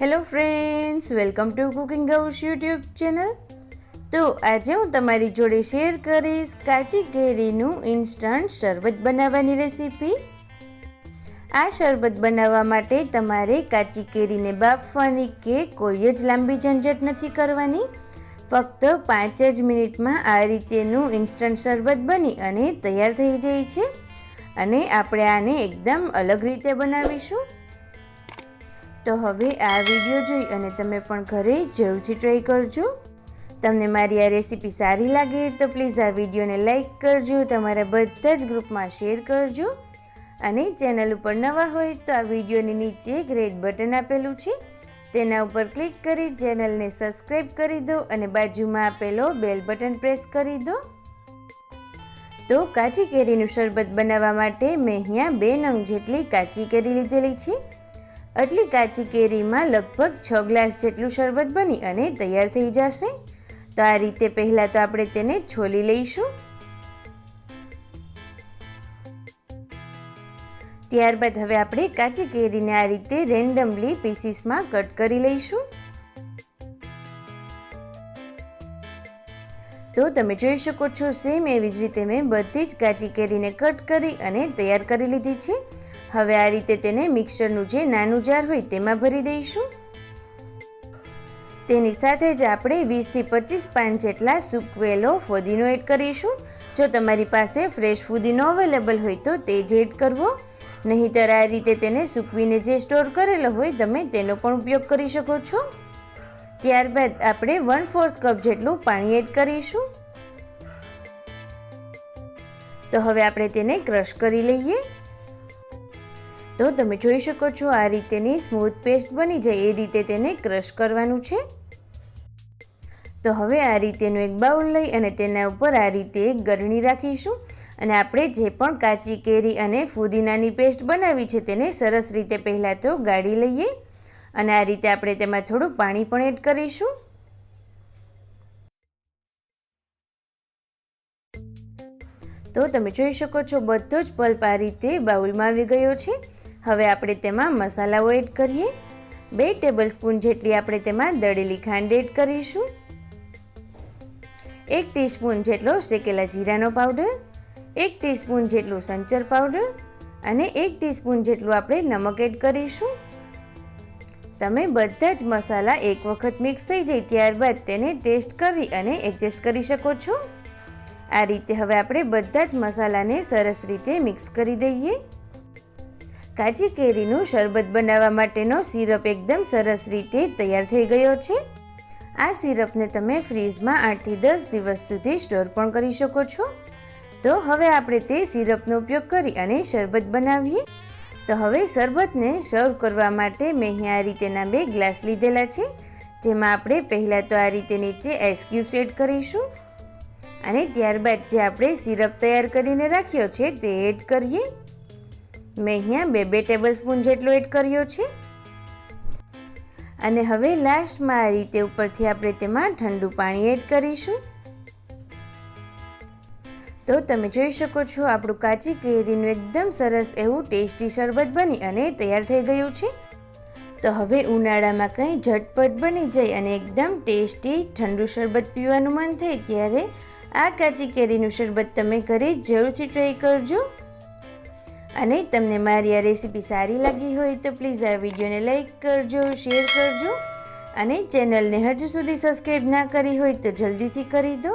Hello friends, welcome to cooking house YouTube channel. તો આજે હું તમારી જોડે શેર કરીશ કાચી કેરીનું ઇન્સ્ટન્ટ શરબત બનાવવાની રેસીપી આ શરબત બનાવવા માટે તમારે કાચી કેરીને બાફવાની કે કોઈ જ લાંબી ઝંઝટ નથી કરવાની. ફક્ત પાંચ જ મિનિટમાં આ રીતેનું ઇન્સ્ટન્ટ શરબત બની અને તૈયાર થઈ જાય છે. અને આપણે આને એકદમ અલગ રીતે બનાવીશું. તો હવે આ વીડિયો જોઈ અને તમે પણ ઘરે જરૂરથી ટ્રાય કરજો. તમને મારી આ રેસીપી સારી લાગે તો પ્લીઝ આ વિડીયોને લાઇક કરજો, તમારા બધા જ ગ્રુપમાં શેર કરજો. અને ચેનલ ઉપર નવા હોય તો આ વિડીયોની નીચે રેડ બટન આપેલું છે. તેના ઉપર ક્લિક કરી ચેનલને સબસ્ક્રાઈબ કરી દો અને બાજુમાં આપેલો બેલ બટન પ્રેસ કરી દો. તો કાચી કેરીનું શરબત બનાવવા માટે મેં અહીંયા બે નંગ જેટલી કાચી કેરી લીધેલી છે. આટલી કાચી કેરીમાં લગભગ છ ગ્લાસ જેટલું શરબત બની અને તૈયાર થઈ જશે. તો આ રીતે પહેલાં તો આપણે તેને છોલી લઈશું. ત્યારબાદ હવે આપણે કાચી કેરીને આ રીતે રેન્ડમલી પીસીસમાં કટ કરી લઈશું. તો તમે જોઈ શકો છો, સેમ એવી જ રીતે મેં બધી જ કાચી કેરીને કટ કરી અને તૈયાર કરી લીધી છે. હવે આ રીતે તેને મિક્સરનું જે નાનું જાર હોય તેમાં ભરી દઈશું. તેની સાથે જ આપણે વીસથી પચીસ પાન જેટલા સૂકવેલો ફુદીનો એડ કરીશું. જો તમારી પાસે ફ્રેશ ફુદીનો અવેલેબલ હોય તો તે જ એડ કરવો. નહીંતર આ રીતે તેને સૂકવીને જે સ્ટોર કરેલો હોય તમે તેનો પણ ઉપયોગ કરી શકો છો. ત્યારબાદ આપણે વન ફોર્થ કપ જેટલું પાણી એડ કરીશું. તો હવે આપણે તેને ક્રશ કરી લઈએ. તો તમે જોઈ શકો છો આ રીતેની સ્મૂથ પેસ્ટ બની જાય, એ રીતે તેને ક્રશ કરવાનું છે. તો હવે આ રીતેનું એક બાઉલ લઈ અને તેના ઉપર આ રીતે એક ગરણી રાખીશું. અને આપણે જે પણ કાચી કેરી અને ફુદીનાની પેસ્ટ બનાવી છે તેને સરસ રીતે પહેલાં તો ગાળી લઈએ. અને આ રીતે આપણે તેમાં થોડું પાણી પણ એડ કરીશું. તો તમે જોઈ શકો છો બધો જ પલ્પ આ રીતે બાઉલમાં આવી ગયો છે. હવે આપણે તેમાં મસાલાઓ એડ કરીએ. બે ટેબલ સ્પૂન જેટલી આપણે તેમાં દળેલી ખાંડ એડ કરીશું. એક ટીસ્પૂન જેટલો શેકેલા જીરાનો પાવડર, એક ટીસ્પૂન જેટલું સંચર પાવડર અને એક ટીસ્પૂન જેટલું આપણે નમક એડ કરીશું. તમે બધા જ મસાલા એક વખત મિક્સ થઈ જાય ત્યારબાદ તેને ટેસ્ટ કરી અને એડજસ્ટ કરી શકો છો. આ રીતે હવે આપણે બધા જ મસાલાને સરસ રીતે મિક્સ કરી દઈએ. કાચી કેરીનું શરબત બનાવવા માટેનો સિરપ એકદમ સરસ રીતે તૈયાર થઈ ગયો છે. આ સિરપને તમે ફ્રીઝમાં આઠથી દસ દિવસ સુધી સ્ટોર પણ કરી શકો છો. તો હવે આપણે તે સિરપનો ઉપયોગ કરી અને શરબત બનાવીએ. તો હવે શરબતને સર્વ કરવા માટે મેં આ રીતેના બે ગ્લાસ લીધેલા છે. જેમાં આપણે પહેલાં તો આ રીતે નીચે આઈસ ક્યુબ્સ એડ કરીશું. અને ત્યારબાદ જે આપણે સિરપ તૈયાર કરીને રાખ્યો છે તે એડ કરીએ. મેં અહીંયા બે બે ટેબલ સ્પૂન જેટલો એડ કર્યો છે. અને હવે લાસ્ટમાં આ રીતે ઉપરથી આપણે તેમાં ઠંડુ પાણી એડ કરીશું. તો તમે જોઈ શકો છો આપણું કાચી કેરીનું એકદમ સરસ એવું ટેસ્ટી શરબત બની અને તૈયાર થઈ ગયું છે. તો હવે ઉનાળામાં કંઈ ઝટપટ બની જાય અને એકદમ ટેસ્ટી ઠંડુ શરબત પીવાનું મન થાય ત્યારે આ કાચી કેરીનું શરબત તમે ઘરે જરૂરથી ટ્રાય કરજો. અને તમને મારી આ રેસીપી સારી લાગી હોય તો પ્લીઝ આ વિડીયોને લાઇક કરજો, શેર કરજો અને ચેનલને હજુ સુધી સબસ્ક્રાઈબ ના કરી હોય તો જલ્દીથી કરી દો.